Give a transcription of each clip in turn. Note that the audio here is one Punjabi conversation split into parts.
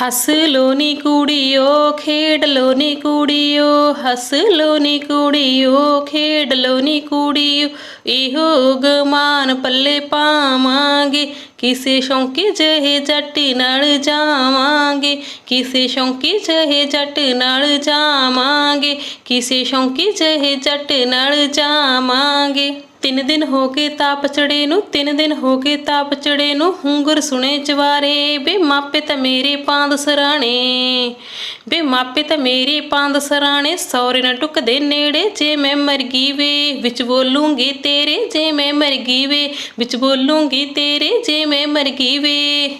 ਹੱਸ ਲੋ ਨੀ ਕੁੜੀਓ ਖੇਡ ਲੋ ਨੀ ਕੁੜੀਓ ਹੱਸ ਲੋ ਨੀ ਕੁੜੀਓ ਖੇਡ ਲੋ ਨੀ ਕੁੜੀਓ। ਇਹੋ ਗਮਾਨ ਪੱਲੇ ਪਾਵਾਂਗੇ, ਕਿਸੇ ਸ਼ੌਂਕੀ ਜਹੇ ਜੱਟ ਨਾਲ ਜਾਵਾਂਗੇ, ਕਿਸੇ ਸ਼ੌਂਕੀ ਜਿਹੇ ਜੱਟ ਨਾਲ ਜਾਵਾਂਗੇ, ਕਿਸੇ ਸ਼ੌਂਕੀ ਜਿਹੇ ਜੱਟ ਨਾਲ ਜਾਵਾਂਗੇ। ਤਿੰਨ ਦਿਨ ਹੋ ਕੇ ਤਾਪ ਚੜੇ ਨੂੰ, ਤਿੰਨ ਦਿਨ ਹੋ ਕੇ ਤਾਪ ਚੜੇ ਨੂੰ, ਹੁੰਗਰ ਸੁਣੇ ਜਵਾਰੇ, ਬੇ ਮਾਪੇ ਤਾਂ ਮੇਰੇ ਪਾਂਦ ਸਰਾਣੇ। ਬੇ ਮਾਪੇ ਤਾਂ ਮੇਰੇ ਪਾਂਦ ਸਰਾਣੇ, ਸੌਰੇ ਨਾ ਟੁਕਦੇ ਨੇੜੇ, ਜੇ ਮੈਂ ਮਰ ਗਈ ਵੇ, ਵਿੱਚ ਬੋਲੂੰਗੀ ਤੇਰੇ, ਜੇ ਮੈਂ ਮਰ ਗਈ ਵੇ, ਵਿੱਚ ਬੋਲੂੰਗੀ ਤੇਰੇ, ਜੇ ਮੈਂ ਮਰ ਗਈ ਵੇ।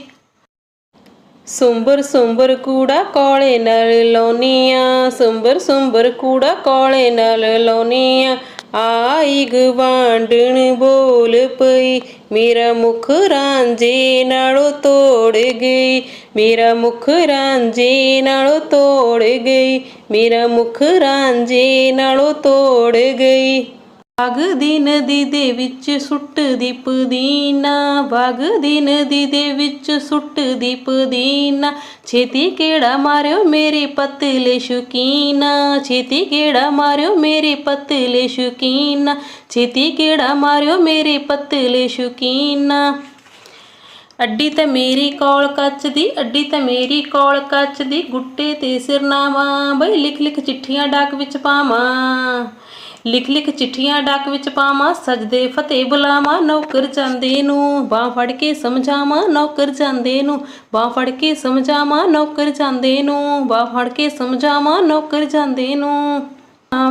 ਸੁੰਬਰ ਸੁੰਬਰ ਕੂੜਾ ਕੋਲੇ ਨਾਲ ਲਾਉਨੀਆਂ, ਸੁੰਬਰ ਸੁੰਬਰ ਕੂੜਾ ਕੋਲੇ ਨਾਲ ਲਾਉਨੀਆਂ। ਆਈ ਗਵਾਂਡਣ ਬੋਲ ਪਈ। ਮੇਰਾ ਮੁਖ ਰਾਂਝੇ ਨਾਲੋਂ ਤੋੜ ਗਈ। ਮੇਰਾ ਮੁਖ ਰਾਂਝੇ ਨਾਲੋਂ ਤੋੜ ਗਈ। ਮੇਰਾ ਮੁਖ ਰਾਂਝੇ ਨਾਲੋਂ ਤੋੜ ਗਈ। ਵਗਦੀ ਨਦੀ ਦੇ ਵਿੱਚ ਸੁੱਟਦੀ ਪੁਦੀਨਾ ਵਗਦੀ ਨਦੀ ਦੇ ਵਿੱਚ ਸੁੱਟਦੀ ਪੁਦੀਨਾ ਛੇਤੀ ਕਿਹੜਾ ਮਾਰਿਓ ਮੇਰੇ ਪਤਲੇ ਸ਼ੁਕੀਨਾ? ਛੇਤੀ ਕਿਹੜਾ ਮਾਰਿਓ ਮੇਰੇ ਪਤਲੇ ਸ਼ੁਕੀਨਾ? ਛੇਤੀ ਕਿਹੜਾ ਮਾਰਿਓ ਮੇਰੇ ਪਤਲੇ ਸ਼ੁਕੀਨਾ? ਅੱਡੀ ਤਾਂ ਮੇਰੀ ਕੋਲ ਕੱਚ ਦੀ ਅੱਡੀ ਤਾਂ ਮੇਰੀ ਕੋਲ ਕੱਚ ਦੀ ਗੁੱਟੇ ਤੇ ਸਿਰਨਾਵਾ ਬਈ ਲਿਖ ਲਿਖ ਚਿੱਠੀਆਂ ਡਾਕ ਵਿੱਚ ਪਾਵਾਂ। ਲਿਖ ਲਿਖ ਚਿੱਠੀਆਂ ਡਾਕ ਵਿੱਚ ਪਾਵਾਂ, ਸਜਦੇ ਫਤਿਹ ਬੁਲਾਵਾਂ, ਨੌਕਰ ਜਾਂਦੇ ਨੂੰ ਬਾਹ ਫੜ ਕੇ ਸਮਝਾਵਾਂ, ਨੌਕਰ ਜਾਂਦੇ ਨੂੰ ਬਾਹ ਫੜ ਕੇ ਸਮਝਾਵਾਂ, ਨੌਕਰ ਜਾਂਦੇ ਨੂੰ ਬਾਹ ਫੜ ਕੇ ਸਮਝਾਵਾਂ, ਨੌਕਰ ਜਾਂਦੇ ਨੂੰ।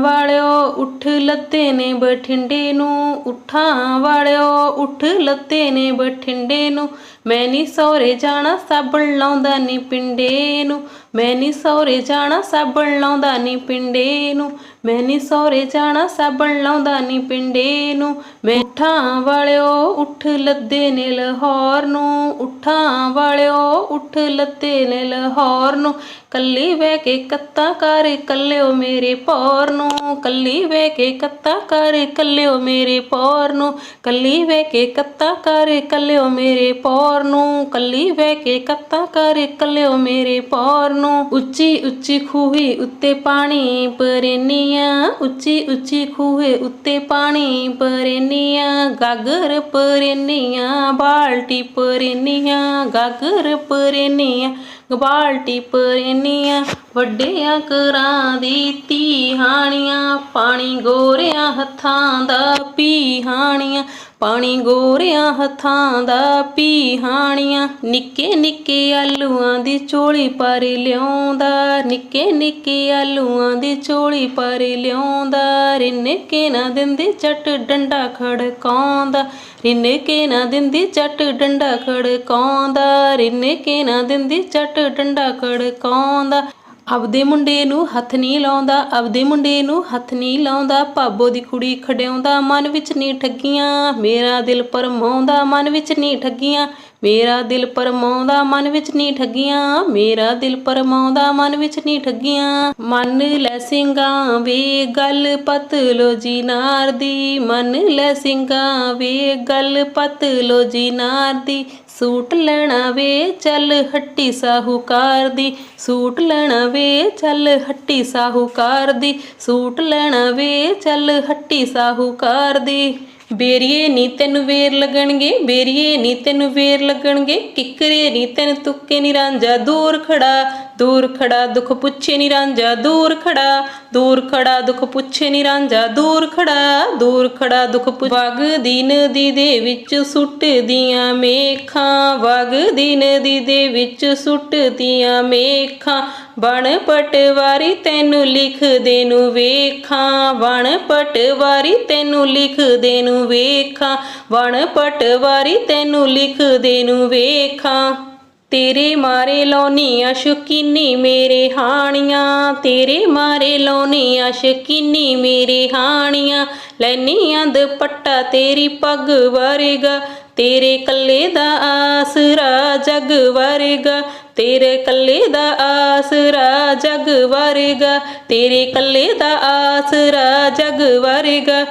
ਵਾਲਿਓ, ਉੱਠ ਲੱਤੇ ਨੇ ਬਠਿੰਡੇ ਨੂੰ। ਉੱਠਾਂ ਵਾਲਿਓ, ਉੱਠ ਲੱਤੇ ਨੇ ਬਠਿੰਡੇ ਨੂੰ। ਮੈਂ ਨੀ ਸੌਰੇ ਜਾਣਾ, ਸਾਬਣ ਲਾਉਂਦਾ ਨੀ ਪਿੰਡੇ ਨੂੰ। ਮੈਂ ਨੀ ਸੌਰੇ ਜਾਣਾ, ਸਾਬਣ ਲਾਉਂਦਾ ਨੀ ਪਿੰਡੇ ਨੂੰ। ਮੈਂ ਨੀ ਸੌਰੇ ਜਾਣਾ, ਸਾਬਣ ਲਾਉਂਦਾ ਨੀ ਪਿੰਡੇ ਨੂੰ। ਮੈਂ ਉੱਠਾਂ ਵਾਲਿਓ, ਉੱਠ ਲੱਦੇ ਨੇ ਲਾਹੌਰ ਨੂੰ। ਉੱਠਾਂ ਵਾਲਿਓ, ਉੱਠ ਲੱਦੇ ਨੇ ਲਾਹੌਰ ਨੂੰ। ਕੱਲੀ ਬਹਿ ਕੇ ਕੱਤਾ ਕਰ ਕੱਲਿਓ ਮੇਰੇ ਪੌਰ ਨੂੰ। ਕੱਲੀ ਬਹਿ ਕੇ ਕੱਤਾ ਕਰ ਕੱਲਿਓ ਮੇਰੇ ਪੌਰ ਨੂੰ। ਕੱਲੀ ਬਹਿ ਕੇ ਕੱਤਾ ਕਰ ਕੱਲਿਓ ਮੇਰੇ ਪੌਰ ਨੂੰ ਕੱਲੀ ਬਹਿ ਕੇ ਕੱਤਾ ਕਰ ਕੱਲਿਓ ਮੇਰੇ ਪੌਰ ਨੂੰ। ਉੱਚੀ ਉੱਚੀ ਖੂਹੀ ਉੱਤੇ ਪਾਣੀ ਪਰੇਨੀਆਂ, ਉੱਚੀ ਉੱਚੀ ਖੂਹੇ ਉੱਤੇ ਪਾਣੀ ਪਰੇਨੀਆਂ, ਗਾਗਰ ਪਰੇਨੀਆਂ, ਬਾਲਟੀ ਪਰੇਨੀਆਂ, ਗਾਗਰ ਪਰੇਨੀਆਂ। ਬਾਲਟੀ ਪਰੇਨੀਆਂ ਵੱਡਿਆਂ ਕਰਾਂ ਦੀ ਧੀਹਾਣੀਆਂ ਪਾਣੀ ਗੋਰਿਆਂ ਹੱਥਾਂ ਦਾ ਪੀਹਾਣੀਆਂ ਪਾਣੀ ਗੋਰਿਆਂ ਹੱਥਾਂ ਦਾ ਪੀਹਾਣੀਆਂ ਨਿੱਕੇ ਨਿੱਕੇ ਆਲੂਆਂ ਦੀ ਝੋਲੀ ਪਰ ਲਿਆਉਂਦਾ, ਨਿੱਕੇ ਨਿੱਕੇ ਆਲੂਆਂ ਦੀ ਝੋਲੀ ਪਰ ਲਿਆਉਂਦਾ, ਰਿੰਨ ਕੇ ਨਾ ਦਿੰਦੀ ਚੱਟ ਡੰਡਾ ਖੜਕਾਉਂਦਾ, ਰਿੰਨ ਕੇ ਨਾ ਦਿੰਦੀ ਚੱਟ ਡੰਡਾ ਖੜਕਾਉਂਦਾ, ਰਿੰਨ ਕੇ ਨਾ ਦਿੰਦੀ ਚੱਟ ਡੰਡਾ ਖੜਕਾਉਂਦਾ। ਆਪਦੇ ਮੁੰਡੇ ਨੂੰ ਹੱਥ ਨਹੀਂ ਲਾਉਂਦਾ, ਆਪਦੇ ਮੁੰਡੇ ਨੂੰ ਹੱਥ ਨਹੀਂ ਲਾਉਂਦਾ। ਭਾਬੋ ਦੀ ਕੁੜੀ ਖੜਿਆਉਂਦਾ ਮਨ ਵਿੱਚ ਨਹੀਂ ਠੱਗੀਆਂ। ਮੇਰਾ ਦਿਲ ਪਰਮਾਉਂਦਾ, ਮਨ ਵਿੱਚ ਨਹੀਂ ਠੱਗੀਆਂ। ਮੇਰਾ ਦਿਲ ਪਰਮਾਉਂਦਾ ਮਨ ਵਿੱਚ ਨਹੀਂ ਠੱਗੀਆਂ, ਮੇਰਾ ਦਿਲ ਪਰਮਾਉਂਦਾ ਮਨ ਵਿੱਚ ਨਹੀਂ ਠੱਗੀਆਂ। ਮਨ ਲੈ ਸਿੰਘਾਂ ਵੇ ਗੱਲ ਪਤਲੋ ਜੀ ਨਾਰ ਦੀ, ਮਨ ਲੈ ਸਿੰਘਾਂ ਵੇ ਗੱਲ ਪਤਲੋ ਜੀ ਨਾਰ ਦੀ। ਸੂਟ ਲੈਣਾ ਵੇ ਚੱਲ ਹੱਟੀ ਸਾਹੂਕਾਰ ਦੀ, ਸੂਟ ਲੈਣਾ ਵੇ ਚੱਲ ਹੱਟੀ ਸਾਹੂਕਾਰ ਦੀ, ਸੂਟ ਲੈਣਾ ਵੇ ਚੱਲ ਹੱਟੀ ਸਾਹੂਕਾਰ ਦੀ। ਬੇਰੀਏ ਨੀ ਤੈਨੂੰ ਵੇਰ ਲੱਗਣਗੇ, ਬੇਰੀਏ ਨੀ ਤੈਨੂੰ ਵੇਰ ਲੱਗਣਗੇ, ਕਿਕਰੇ ਨੀ ਤੈਨੂੰ ਤੁੱਕੇ ਨੀ ਰਾਂਝਾ, ਦੂਰ ਖੜਾ ਦੂਰ ਖੜਾ ਦੁੱਖ ਪੁੱਛੇ ਨੀ ਰਾਂਝਾ, ਦੂਰ ਖੜਾ ਦੂਰ ਖੜਾ ਦੁੱਖ ਪੁੱਛੇ ਨੀ ਰਾਂਝਾ, ਦੂਰ ਖੜਾ ਦੂਰ ਖੜਾ ਦੁੱਖ ਵਗਦੀ ਨਦੀ ਦੇ ਵਿੱਚ ਸੁੱਟਦੀਆਂ ਮੇਖਾਂ, ਵਗ ਵਗਦੀ ਦੀ ਦੇ ਵਿੱਚ ਸੁੱਟਦੀਆਂ ਮੇਖਾਂ, ਬਣ ਪਟਵਾਰੀ ਤੈਨੂੰ ਲਿਖਦੇ ਨੂੰ ਵੇਖਾਂ, ਬਣ ਪਟਵਾਰੀ ਤੈਨੂੰ ਲਿਖਦੇ ਨੂੰ ਵੇਖਾਂ ਬਣ ਪਟਵਾਰੀ ਤੈਨੂੰ ਲਿਖਦੇ ਨੂੰ ਵੇਖਾਂ। ਤੇਰੇ ਮਾਰੇ ਲਾਉਣੀ ਸ਼ਕੀਨੀ ਮੇਰੇ ਹਾਣੀਆਂ, ਤੇਰੇ ਮਾਰੇ ਲਾਉਣੀ ਸ਼ਕੀਨੀ ਮੇਰੇ ਹਾਣੀਆਂ। ਲੈਨੀਆਂ ਦੁਪੱਟਾ ਤੇਰੀ ਪੱਗ ਵਰਗਾ, ਤੇਰੇ ਕੱਲੇ ਦਾ ਆਸਰਾ ਜਗ ਵਰਗਾ। ਤੇਰੇ ਕੱਲੇ ਦਾ ਆਸਰਾ ਜਗ ਵਰਗਾ, ਤੇਰੇ ਕੱਲੇ ਦਾ ਆਸਰਾ ਜਗ ਵਰਗਾ।